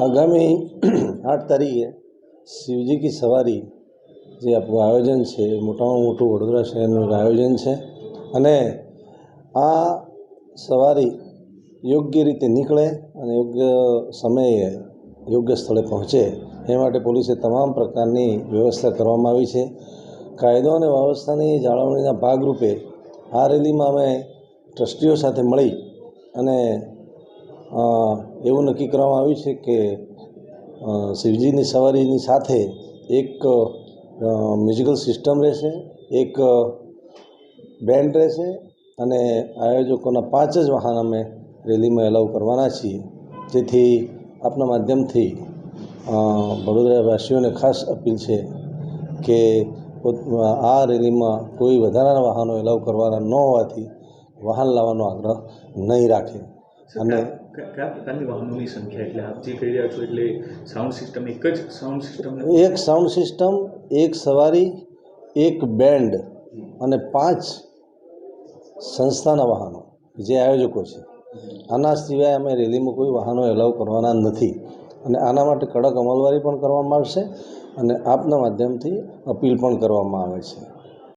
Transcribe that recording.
આગામી આઠ તારીખે શિવજી કી સવારી જે આપણું આયોજન છે, એ મોટામાં મોટું વડોદરા શહેરનું આયોજન છે. અને આ સવારી યોગ્ય રીતે નીકળે અને યોગ્ય સમયે યોગ્ય સ્થળે પહોંચે, એ માટે પોલીસે તમામ પ્રકારની વ્યવસ્થા કરવામાં આવી છે. કાયદો અને વ્યવસ્થાની જાળવણીના ભાગરૂપે આ રેલીમાં અમે ટ્રસ્ટીઓ સાથે મળી અને એવું નક્કી કરવામાં આવ્યું છે કે શિવજીની સવારીની સાથે એક મ્યુઝિકલ સિસ્ટમ રહેશે, એક બેન્ડ રહેશે અને આયોજકોના પાંચ જ વાહન અમે રેલીમાં એલાઉ કરવાના છીએ. જેથી આપના માધ્યમથી વડોદરાવાસીઓને ખાસ અપીલ છે કે આ રેલીમાં કોઈ વધારાના વાહનો એલાઉ કરવાના ન હોવાથી વાહન લાવવાનો આગ્રહ નહીં રાખે. અને કયા પ્રકારની વાહનોની સંખ્યા એટલે આપ જે કહી રહ્યા છો એટલે સાઉન્ડ સિસ્ટમ એક જ સાઉન્ડ સિસ્ટમ એક સાઉન્ડ સિસ્ટમ એક સવારી એક બેન્ડ અને પાંચ સંસ્થાના વાહનો જે આયોજકો છે. આના સિવાય અમે રેલીમાં કોઈ વાહનો એલાઉ કરવાના નથી. અને આના માટે કડક અમલવારી પણ કરવામાં આવશે અને આપના માધ્યમથી અપીલ પણ કરવામાં આવે છે.